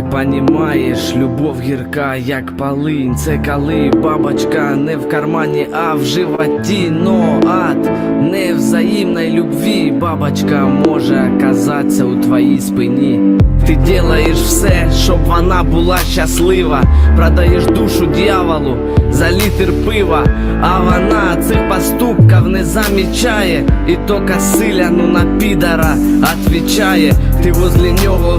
понімаєш, любов гірка, як полинь. Це коли бабочка не в кармані, а в животі. Но ад невзаємної любві. Бабочка може оказатися у твоїй спині. Ти делаєш все, щоб вона була щаслива. Продаєш душу дьяволу за літр пива, а вона цих поступків не замічає. І тока силяну на підара отвічає. Ти возле нього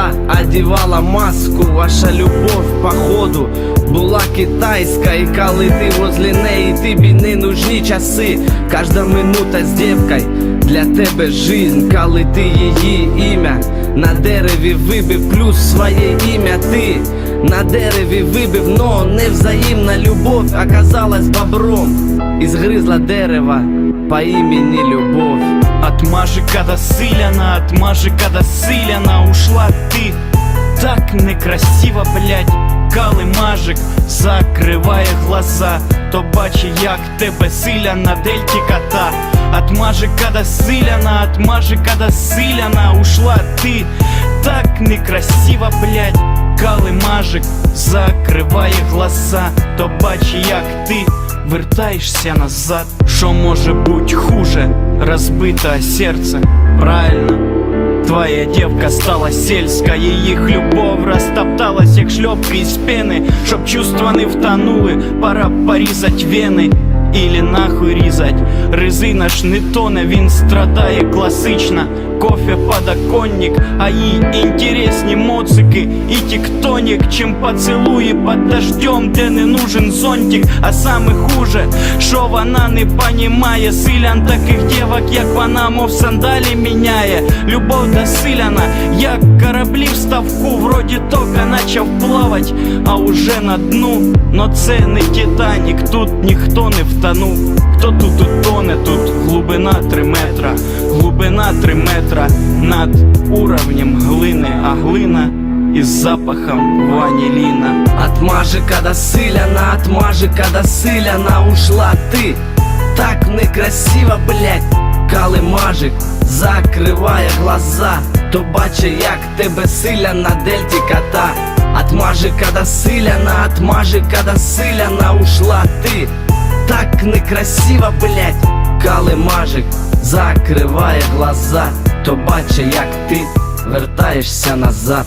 всегда одівала маску. Ваша любов, походу, була китайська. І коли ти возле неї, тобі не нужні часи. Кожна минута з дівкою для тебе жизнь, коли ти її ім'я на дереві вибив, плюс своє ім'я ти на дереві вибив, но невзаємна любов оказалась бобром і згризла дерева по імені Любов. От мажика силяна, от ушла. Ты Так некрасиво, блядь, коли мажик закриває глаза, то бачи, як тебе силя на дельті кота. От мажика до силяна, от мажика до ушла. Ты Так некрасиво, блядь, коли мажик закриває глаза, то бачи, як ти вертаєшся назад. Що може бути хуже? розбите сердце, правильно Твоя девка стала сельская, їх любов розтопталась, як шльопки із пени, щоб чувства не втонули, пора порізать вени. Ілі нахуй різать, резина ж не тоне, він страдає класично Кофе подоконник, а їй інтересні моцики і тіктонік, чим поцілує під дождем, де не нужен зонтик, а саме хуже, що вона не понімає Силян таких дівок, як вона, мов сандалі міняє. Любов до силяна, як кораблі в ставку, вроді тока начав плавать, а уже на дну. Но це не Титанік, тут ніхто не втонув. Хто тут утоне, тут глибина три метра, глибина три метра над уровнем глини, а глина із запахом ваніліна. От мажика до силяна, от мажика до силяна ушла ти Так некрасиво, блять, коли мажик закриває глаза, то бачи, як тебе силя на дельті кота. От мажика до силяна, от мажика до силяна ушла ти Так некрасиво, блять, коли мажик закриває глаза, то бачи, як ти вертаєшся назад.